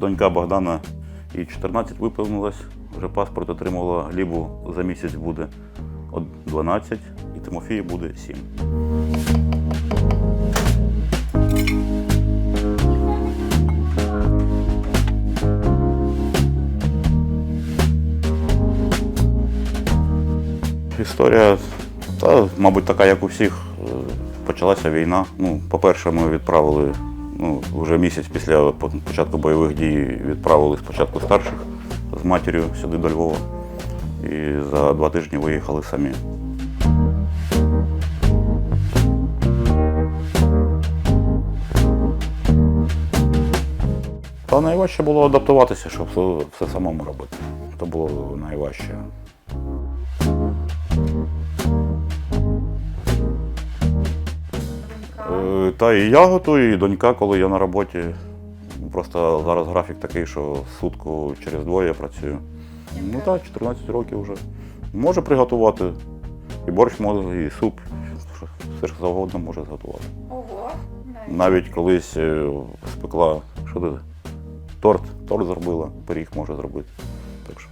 Донька Богдана їй 14 виповнилось, вже паспорт отримала, Лібу за місяць буде 12 і Тимофію буде 7. Історія, та, мабуть, така, як у всіх. Е, Почалася війна. Ну, по-перше, ми відправили ну, вже місяць після початку бойових дій відправили спочатку старших з матір'ю сюди до Львова. І за два тижні виїхали самі. Та найважче було адаптуватися, щоб все самому робити. Це було найважче. Та і я готую, і донька, коли я на роботі. Просто зараз графік такий, що сутку через двоє я працюю. Ну так, 14 років вже. Може приготувати. І борщ може, і суп. Все ж завгодно може зготувати. Ого. навіть. Навіть колись е, спекла, що ти, торт, торт зробила, пиріг може зробити. Так що